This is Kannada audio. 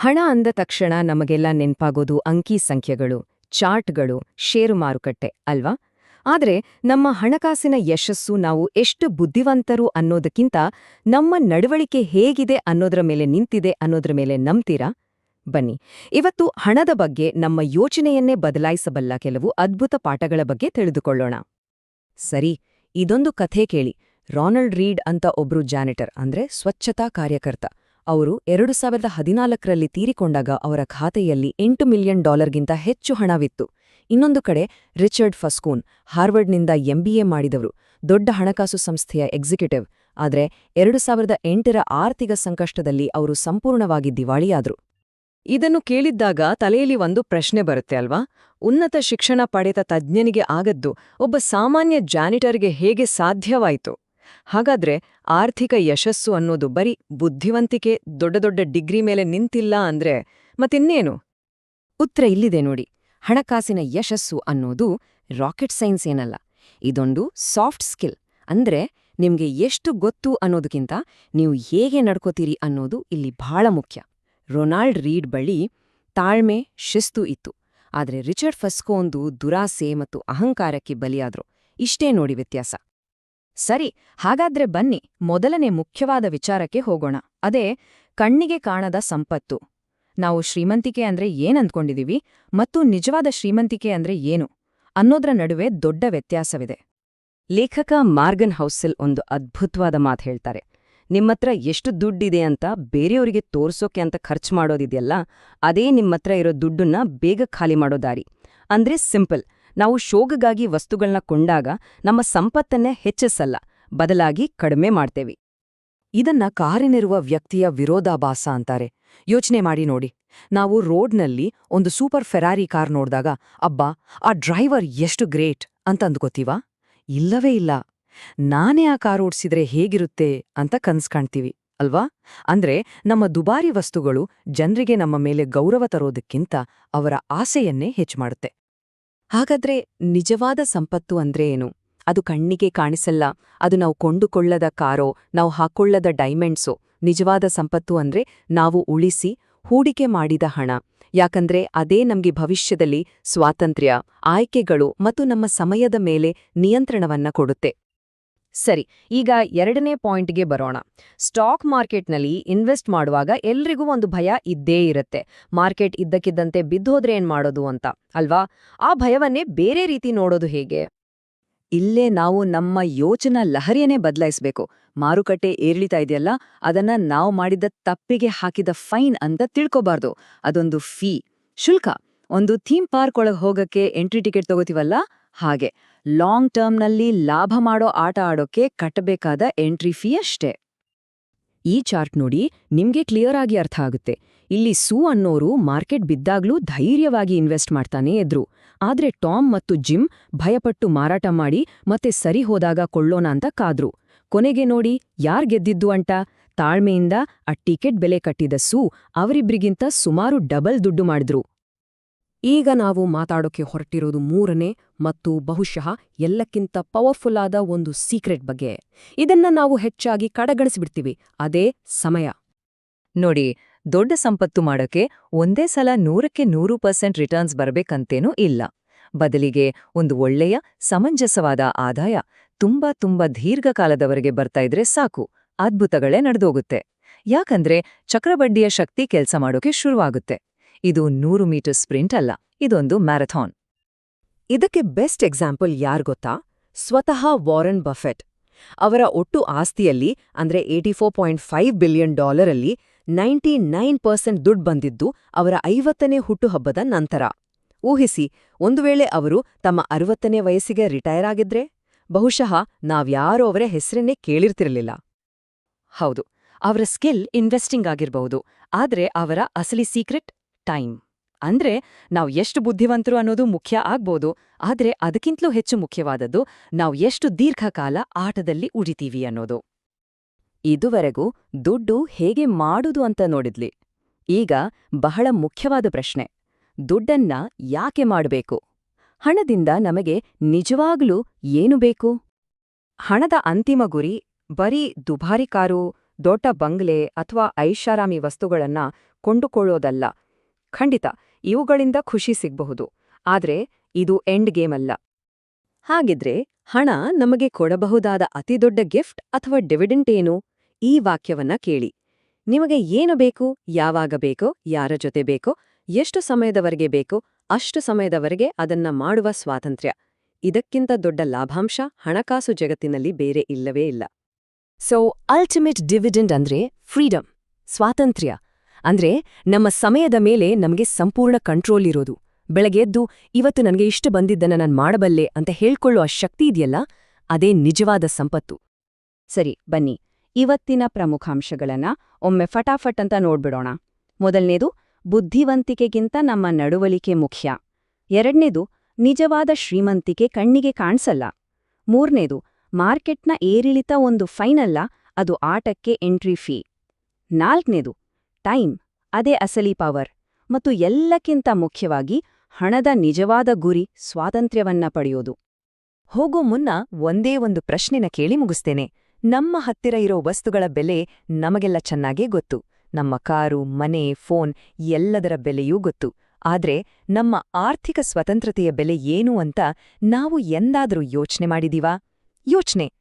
ಹಣ ಅಂದ ತಕ್ಷಣ ನಮಗೆಲ್ಲ ನೆನ್ಪಾಗೋದು ಅಂಕಿ ಸಂಖ್ಯೆಗಳು, ಚಾರ್ಟ್ಗಳು, ಷೇರು ಮಾರುಕಟ್ಟೆ, ಅಲ್ವಾ? ಆದರೆ ನಮ್ಮ ಹಣಕಾಸಿನ ಯಶಸ್ಸು ನಾವು ಎಷ್ಟು ಬುದ್ಧಿವಂತರು ಅನ್ನೋದಕ್ಕಿಂತ ನಮ್ಮ ನಡವಳಿಕೆ ಹೇಗಿದೆ ಅನ್ನೋದ್ರ ಮೇಲೆ ನಿಂತಿದೆ ಅನ್ನೋದ್ರ ಮೇಲೆ ನಂಬ್ತೀರಾ? ಬನ್ನಿ, ಇವತ್ತು ಹಣದ ಬಗ್ಗೆ, ನಮ್ಮ ಯೋಚನೆಯನ್ನೇ ಬದಲಾಯಿಸಬಲ್ಲ ಕೆಲವು ಅದ್ಭುತ ಪಾಠಗಳ ಬಗ್ಗೆ ತಿಳಿದುಕೊಳ್ಳೋಣ. ಸರಿ, ಇದೊಂದು ಕಥೆ ಕೇಳಿ, ರಾನಲ್ಡ್ ರೀಡ್ ಅಂತ ಒಬ್ರು ಜಾನಿಟರ್ ಅಂದ್ರೆ ಸ್ವಚ್ಛತಾ ಕಾರ್ಯಕರ್ತ. ಅವರು ಎರಡು ಸಾವಿರದ ಹದಿನಾಲ್ಕರಲ್ಲಿ ತೀರಿಕೊಂಡಾಗ ಅವರ ಖಾತೆಯಲ್ಲಿ ಎಂಟು ಮಿಲಿಯನ್ ಡಾಲರ್ಗಿಂತ ಹೆಚ್ಚು ಹಣವಿತ್ತು. ಇನ್ನೊಂದು ಕಡೆ, ರಿಚರ್ಡ್ ಫಸ್ಕೂನ್ ಹಾರ್ವರ್ಡ್ನಿಂದ ಎಂಬಿಎ ಮಾಡಿದವರು, ದೊಡ್ಡ ಹಣಕಾಸು ಸಂಸ್ಥೆಯ ಎಕ್ಸಿಕ್ಯೂಟಿವ್, ಆದರೆ ಎರಡು ಸಾವಿರದ ಎಂಟರ ಆರ್ಥಿಕ ಸಂಕಷ್ಟದಲ್ಲಿ ಅವರು ಸಂಪೂರ್ಣವಾಗಿ ದಿವಾಳಿಯಾದರು. ಇದನ್ನು ಕೇಳಿದ್ದಾಗ ತಲೆಯಲ್ಲಿ ಒಂದು ಪ್ರಶ್ನೆ ಬರುತ್ತೆ ಅಲ್ವಾ? ಉನ್ನತ ಶಿಕ್ಷಣ ಪಡೆದ ತಜ್ಞನಿಗೆ ಆಗದ್ದು, ಒಬ್ಬ ಸಾಮಾನ್ಯ ಜಾನಿಟರ್ಗೆ ಹೇಗೆ ಸಾಧ್ಯವಾಯಿತು? ಹಾಗಾದ್ರೆ ಆರ್ಥಿಕ ಯಶಸ್ಸು ಅನ್ನೋದು ಬರೀ ಬುದ್ಧಿವಂತಿಕೆ, ದೊಡ್ಡ ದೊಡ್ಡ ಡಿಗ್ರಿ ಮೇಲೆ ನಿಂತಿಲ್ಲ ಅಂದ್ರೆ ಮತ್ತಿನ್ನೇನು? ಉತ್ತರ ಇಲ್ಲಿದೆ ನೋಡಿ. ಹಣಕಾಸಿನ ಯಶಸ್ಸು ಅನ್ನೋದು ರಾಕೆಟ್ ಸೈನ್ಸ್ ಏನಲ್ಲ. ಇದೊಂದು ಸಾಫ್ಟ್ ಸ್ಕಿಲ್. ಅಂದ್ರೆ ನಿಮ್ಗೆ ಎಷ್ಟು ಗೊತ್ತು ಅನ್ನೋದಕ್ಕಿಂತ ನೀವು ಹೇಗೆ ನಡ್ಕೋತೀರಿ ಅನ್ನೋದು ಇಲ್ಲಿ ಬಹಳ ಮುಖ್ಯ. ರೊನಾಲ್ಡ್ ರೀಡ್ ಬಳಿ ತಾಳ್ಮೆ, ಶಿಸ್ತು ಇತ್ತು. ಆದರೆ ರಿಚರ್ಡ್ ಫಸ್ಕೋ ಒಂದು ದುರಾಸೆ ಮತ್ತು ಅಹಂಕಾರಕ್ಕೆ ಬಲಿಯಾದ್ರು. ಇಷ್ಟೇ ನೋಡಿ ವ್ಯತ್ಯಾಸ. ಸರಿ, ಹಾಗಾದ್ರೆ ಬನ್ನಿ, ಮೊದಲನೇ ಮುಖ್ಯವಾದ ವಿಚಾರಕ್ಕೆ ಹೋಗೋಣ. ಅದೇ, ಕಣ್ಣಿಗೆ ಕಾಣದ ಸಂಪತ್ತು. ನಾವು ಶ್ರೀಮಂತಿಕೆ ಅಂದ್ರೆ ಏನಂದ್ಕೊಂಡಿದೀವಿ, ಮತ್ತು ನಿಜವಾದ ಶ್ರೀಮಂತಿಕೆ ಅಂದ್ರೆ ಏನು, ಅನ್ನೋದ್ರ ನಡುವೆ ದೊಡ್ಡ ವ್ಯತ್ಯಾಸವಿದೆ. ಲೇಖಕ ಮಾರ್ಗನ್ ಹೌಸೆಲ್ ಒಂದು ಅದ್ಭುತವಾದ ಮಾತು ಹೇಳ್ತಾರೆ. ನಿಮ್ಮತ್ರ ಎಷ್ಟು ದುಡ್ಡಿದೆ ಅಂತ ಬೇರೆಯವರಿಗೆ ತೋರ್ಸೋಕೆ ಅಂತ ಖರ್ಚು ಮಾಡೋದಿದೆಯಲ್ಲ, ಅದೇ ನಿಮ್ಮತ್ರ ಇರೋ ದುಡ್ಡನ್ನ ಬೇಗ ಖಾಲಿ ಮಾಡೋ ದಾರಿ. ಅಂದ್ರೆ ಸಿಂಪಲ್ ನಾವು ಶೋಗಗಾಗಿ ವಸ್ತುಗಳನ್ನ ಕೊಂಡಾಗ ನಮ್ಮ ಸಂಪತ್ತನ್ನೇ ಹೆಚ್ಚಿಸಲ್ಲ, ಬದಲಾಗಿ ಕಡಿಮೆ ಮಾಡ್ತೇವೆ. ಇದನ್ನ ಕಾರಿನಿರುವ ವ್ಯಕ್ತಿಯ ವಿರೋಧಾಭಾಸ ಅಂತಾರೆ. ಯೋಚನೆ ಮಾಡಿ ನೋಡಿ. ನಾವು ರೋಡ್ನಲ್ಲಿ ಒಂದು ಸೂಪರ್ ಫೆರಾರಿ ಕಾರ್ ನೋಡ್ದಾಗ, ಅಬ್ಬಾ, ಆ ಡ್ರೈವರ್ ಎಷ್ಟು ಗ್ರೇಟ್! ಅಂತ ಅಂದ್ಕೋತೀವಾ ಇಲ್ಲವೇ ಇಲ್ಲ. ನಾನೇ ಆ ಕಾರ್ ಓಡಿಸಿದ್ರೆ ಹೇಗಿರುತ್ತೆ ಅಂತ ಕನ್ಸ್ ಕಾಣ್ತೀವಿ, ಅಲ್ವಾ? ಅಂದ್ರೆ ನಮ್ಮ ದುಬಾರಿ ವಸ್ತುಗಳು ಜನರಿಗೆ ನಮ್ಮ ಮೇಲೆ ಗೌರವ ತರೋದಕ್ಕಿಂತ ಅವರ ಆಸೆಯನ್ನೇ ಹೆಚ್ಚು ಮಾಡುತ್ತೆ. ಹಾಗಾದ್ರೆ ನಿಜವಾದ ಸಂಪತ್ತು ಅಂದ್ರೆ ಏನು? ಅದು ಕಣ್ಣಿಗೆ ಕಾಣಿಸಲ್ಲ, ಅದು ನಾವು ಕೊಂಡುಕೊಳ್ಳದ ಕಾರೋ, ನಾವು ಹಾಕೊಳ್ಳದ ಡೈಮಂಡ್ಸೋ, ನಿಜವಾದ ಸಂಪತ್ತು ಅಂದ್ರೆ ನಾವು ಉಳಿಸಿ, ಹೂಡಿಕೆ ಮಾಡಿದ ಹಣ. ಯಾಕಂದ್ರೆ ಅದೇ ನಮ್ಗೆ ಭವಿಷ್ಯದಲ್ಲಿ ಸ್ವಾತಂತ್ರ್ಯ, ಆಯ್ಕೆಗಳು ಮತ್ತು ನಮ್ಮ ಸಮಯದ ಮೇಲೆ ನಿಯಂತ್ರಣವನ್ನ ಕೊಡುತ್ತೆ. ಸರಿ, ಈಗ ಎರಡನೇ ಪಾಯಿಂಟ್ಗೆ ಬರೋಣ. ಸ್ಟಾಕ್ ಮಾರ್ಕೆಟ್ನಲ್ಲಿ ಇನ್ವೆಸ್ಟ್ ಮಾಡುವಾಗ ಎಲ್ರಿಗೂ ಒಂದು ಭಯ ಇದ್ದೇ ಇರುತ್ತೆ. ಮಾರ್ಕೆಟ್ ಇದ್ದಕ್ಕಿದ್ದಂತೆ ಬಿದ್ದೋದ್ರೆ ಏನ್ ಮಾಡೋದು ಅಂತ, ಅಲ್ವಾ? ಆ ಭಯವನ್ನೇ ಬೇರೆ ರೀತಿ ನೋಡೋದು ಹೇಗೆ? ಇಲ್ಲೇ ನಾವು ನಮ್ಮ ಯೋಚನಾ ಲಹರಿಯನ್ನೇ ಬದಲಾಯಿಸಬೇಕು. ಮಾರುಕಟ್ಟೆ ಏರಿಳಿತಾ ಇದೆಯಲ್ಲ, ಅದನ್ನ ನಾವು ಮಾಡಿದ ತಪ್ಪಿಗೆ ಹಾಕಿದ ಫೈನ್ ಅಂತ ತಿಳ್ಕೊಬಾರ್ದು. ಅದೊಂದು ಫೀ. ಶುಲ್ಕ. ಒಂದು ಥೀಮ್ ಪಾರ್ಕ್ ಒಳಗೆ ಹೋಗಕ್ಕೆ ಎಂಟ್ರಿ ಟಿಕೆಟ್ ತಗೋತೀವಲ್ಲ? ಹಾಗೆ. ಲಾಂಗ್ ಟರ್ಮ್ನಲ್ಲಿ ಲಾಭ ಮಾಡೋ ಆಟ ಆಡೋಕೆ ಕಟ್ಟಬೇಕಾದ ಎಂಟ್ರಿ ಫೀ ಅಷ್ಟೇ. ಈ ಚಾರ್ಟ್ ನೋಡಿ ನಿಮ್ಗೆ ಕ್ಲಿಯರ್ ಆಗಿ ಅರ್ಥ ಆಗುತ್ತೆ. ಇಲ್ಲಿ ಸೂ ಅನ್ನೋರು ಮಾರ್ಕೆಟ್ ಬಿದ್ದಾಗ್ಲೂ ಧೈರ್ಯವಾಗಿ ಇನ್ವೆಸ್ಟ್ ಮಾಡ್ತಾನೆ ಇದ್ರು. ಆದ್ರೆ ಟಾಮ್ ಮತ್ತು ಜಿಮ್ ಭಯಪಟ್ಟು ಮಾರಾಟ ಮಾಡಿ ಮತ್ತೆ ಸರಿ ಹೋದಾಗ ಕೊಳ್ಳೋಣ ಅಂತ ಕಾದ್ರು. ಕೊನೆಗೆ ನೋಡಿ ಯಾರ್ ಗೆದ್ದಿದ್ದು ಅಂಟ ತಾಳ್ಮೆಯಿಂದ ಆ ಟಿಕೆಟ್ ಬೆಲೆ ಕಟ್ಟಿದ ಸೂ ಅವರಿಬ್ರಿಗಿಂತ ಸುಮಾರು ಡಬಲ್ ದುಡ್ಡು ಮಾಡಿದ್ರು. ಈಗ ನಾವು ಮಾತಾಡೋಕೆ ಹೊರಟಿರೋದು ಮೂರನೇ ಮತ್ತು ಬಹುಶಃ ಎಲ್ಲಕ್ಕಿಂತ ಪವರ್ಫುಲ್ ಆದ ಒಂದು ಸೀಕ್ರೆಟ್ ಬಗ್ಗೆ. ಇದನ್ನ ನಾವು ಹೆಚ್ಚಾಗಿ ಕಡೆಗಣಿಸಿಬಿಡ್ತೀವಿ. ಅದೇ ಸಮಯ. ನೋಡಿ, ದೊಡ್ಡ ಸಂಪತ್ತು ಮಾಡೋಕೆ ಒಂದೇ ಸಲ ನೂರಕ್ಕೆ ನೂರು ಪರ್ಸೆಂಟ್ ರಿಟರ್ನ್ಸ್ ಬರಬೇಕಂತೇನೂ ಇಲ್ಲ. ಬದಲಿಗೆ ಒಂದು ಒಳ್ಳೆಯ, ಸಮಂಜಸವಾದ ಆದಾಯ ತುಂಬಾ ತುಂಬಾ ದೀರ್ಘಕಾಲದವರೆಗೆ ಬರ್ತಾ ಇದ್ರೆ ಸಾಕು. ಅದ್ಭುತಗಳೇ ನಡೆದೋಗುತ್ತೆ. ಯಾಕಂದ್ರೆ ಚಕ್ರಬಡ್ಡಿಯ ಶಕ್ತಿ ಕೆಲಸ ಮಾಡೋಕೆ ಶುರುವಾಗುತ್ತೆ. ಇದು ನೂರು ಮೀಟರ್ ಸ್ಪ್ರಿಂಟ್ ಅಲ್ಲ, ಇದೊಂದು ಮ್ಯಾರಥಾನ್. ಇದಕ್ಕೆ ಬೆಸ್ಟ್ ಎಕ್ಸಾಂಪಲ್ ಯಾರ್ ಗೊತ್ತಾ? ಸ್ವತಃ ವಾರನ್ ಬಫೆಟ್. ಅವರ ಒಟ್ಟು ಆಸ್ತಿಯಲ್ಲಿ, ಅಂದ್ರೆ eighty four point five billion ಡಾಲರಲ್ಲಿ, ninety nine percent ದುಡ್ಡು ಬಂದಿದ್ದು ಅವರ ಐವತ್ತನೇ ಹುಟ್ಟುಹಬ್ಬದ ನಂತರ. ಊಹಿಸಿ, ಒಂದು ವೇಳೆ ಅವರು ತಮ್ಮ ಅರವತ್ತನೇ ವಯಸ್ಸಿಗೆ ರಿಟೈರ್ ಆಗಿದ್ರೆ? ಬಹುಶಃ ನಾವ್ಯಾರೋ ಅವರ ಹೆಸರನ್ನೇ ಕೇಳಿರ್ತಿರಲಿಲ್ಲ. ಹೌದು, ಅವರ ಸ್ಕಿಲ್ ಇನ್ವೆಸ್ಟಿಂಗ್ ಆಗಿರಬಹುದು, ಆದ್ರೆ ಅವರ ಅಸಲಿ ಸೀಕ್ರೆಟ್ ಟೈಮ್. ಅಂದ್ರೆ ನಾವು ಎಷ್ಟು ಬುದ್ಧಿವಂತರು ಅನ್ನೋದು ಮುಖ್ಯ ಆಗ್ಬೋದು, ಆದ್ರೆ ಅದಕ್ಕಿಂತಲೂ ಹೆಚ್ಚು ಮುಖ್ಯವಾದದ್ದು ನಾವು ಎಷ್ಟು ದೀರ್ಘಕಾಲ ಆಟದಲ್ಲಿ ಉಳಿತೀವಿ ಅನ್ನೋದು. ಇದುವರೆಗೂ ದುಡ್ಡು ಹೇಗೆ ಮಾಡುದು ಅಂತ ನೋಡಿದ್ಲಿ. ಈಗ ಬಹಳ ಮುಖ್ಯವಾದ ಪ್ರಶ್ನೆ, ದುಡ್ಡನ್ನ ಯಾಕೆ ಮಾಡಬೇಕು? ಹಣದಿಂದ ನಮಗೆ ನಿಜವಾಗ್ಲೂ ಏನು ಬೇಕು? ಹಣದ ಅಂತಿಮ ಗುರಿ ಬರೀ ದುಬಾರಿ ಕಾರು, ದೊಡ್ಡ ಬಂಗ್ಲೆ ಅಥವಾ ಐಷಾರಾಮಿ ವಸ್ತುಗಳನ್ನ ಕೊಂಡುಕೊಳ್ಳೋದಲ್ಲ ಖಂಡಿತ, ಇವುಗಳಿಂದ ಖುಷಿ ಸಿಗಬಹುದು. ಆದ್ರೆ, ಇದು ಎಂಡ್ ಗೇಮ್ ಅಲ್ಲ. ಹಾಗಿದ್ರೆ, ಹಣ ನಮಗೆ ಕೊಡಬಹುದಾದ ಅತಿದೊಡ್ಡ ಗಿಫ್ಟ್ ಅಥವಾ ಡಿವಿಡೆಂಟ್ ಏನು? ಈ ವಾಕ್ಯವನ್ನ ಕೇಳಿ. ನಿಮಗೆ ಏನು ಬೇಕು, ಯಾವಾಗ ಬೇಕೋ, ಯಾರ ಜೊತೆ ಬೇಕೋ, ಎಷ್ಟು ಸಮಯದವರೆಗೆ ಬೇಕೋ, ಅಷ್ಟು ಸಮಯದವರೆಗೆ ಅದನ್ನ ಮಾಡುವ ಸ್ವಾತಂತ್ರ್ಯ. ಇದಕ್ಕಿಂತ ದೊಡ್ಡ ಲಾಭಾಂಶ ಹಣಕಾಸು ಜಗತ್ತಿನಲ್ಲಿ ಬೇರೆ ಇಲ್ಲವೇ ಇಲ್ಲ. ಸೊ ಅಲ್ಟಿಮೇಟ್ ಡಿವಿಡೆಂಡ್ ಅಂದ್ರೆ ಫ್ರೀಡಮ್ ಸ್ವಾತಂತ್ರ್ಯ. ಅಂದ್ರೆ ನಮ್ಮ ಸಮಯದ ಮೇಲೆ ನಮಗೆ ಸಂಪೂರ್ಣ ಕಂಟ್ರೋಲ್ ಇರೋದು. ಬೆಳಗ್ಗೆ ಎದ್ದು, ಇವತ್ತು ನನಗೆ ಇಷ್ಟು ಬಂದಿದ್ದನ್ನ ನಾನು ಮಾಡಬಲ್ಲೆ ಅಂತ ಹೇಳ್ಕೊಳ್ಳೋ ಶಕ್ತಿ ಇದೆಯಲ್ಲ, ಅದೇ ನಿಜವಾದ ಸಂಪತ್ತು. ಸರಿ, ಬನ್ನಿ. ಇವತ್ತಿನ ಪ್ರಮುಖಾಂಶಗಳನ್ನ ಒಮ್ಮೆ ಫಟಾಫಟ್ ಅಂತ ನೋಡ್ಬಿಡೋಣ. ಮೊದಲನೇದು, ಬುದ್ಧಿವಂತಿಕೆಗಿಂತ ನಮ್ಮ ನಡವಳಿಕೆ ಮುಖ್ಯ. ಎರಡನೇದು, ನಿಜವಾದ ಶ್ರೀಮಂತಿಕೆ ಕಣ್ಣಿಗೆ ಕಾಣಿಸಲ್ಲ. ಮೂರನೇದು, ಮಾರ್ಕೆಟ್ನ ಏರಿಳಿತ ಒಂದು ಫೈನಲ್ಲ, ಅದು ಆಟಕ್ಕೆ ಎಂಟ್ರಿ ಫೀ. ನಾಲ್ಕನೇದು ಟೈಮ್, ಅದೇ ಅಸಲಿ ಪವರ್ ಮತ್ತು ಎಲ್ಲಕ್ಕಿಂತ ಮುಖ್ಯವಾಗಿ ಹಣದ ನಿಜವಾದ ಗುರಿ ಸ್ವಾತಂತ್ರ್ಯವನ್ನ ಪಡೆಯೋದು. ಹೋಗೋ ಮುನ್ನ ಒಂದೇ ಒಂದು ಪ್ರಶ್ನೆನ ಕೇಳಿ ಮುಗಿಸ್ತೇನೆ. ನಮ್ಮ ಹತ್ತಿರ ಇರೋ ವಸ್ತುಗಳ ಬೆಲೆ ನಮಗೆಲ್ಲ ಚೆನ್ನಾಗೇ ಗೊತ್ತು. ನಮ್ಮ ಕಾರು, ಮನೆ, ಫೋನ್ ಎಲ್ಲದರ ಬೆಲೆಯೂ ಗೊತ್ತು. ಆದ್ರೆ ನಮ್ಮ ಆರ್ಥಿಕ ಸ್ವತಂತ್ರತೆಯ ಬೆಲೆ ಏನು ಅಂತ ನಾವು ಎಂದಾದರೂ ಯೋಚ್ನೆ ಮಾಡಿದೀವಾ? ಯೋಚ್ನೆ.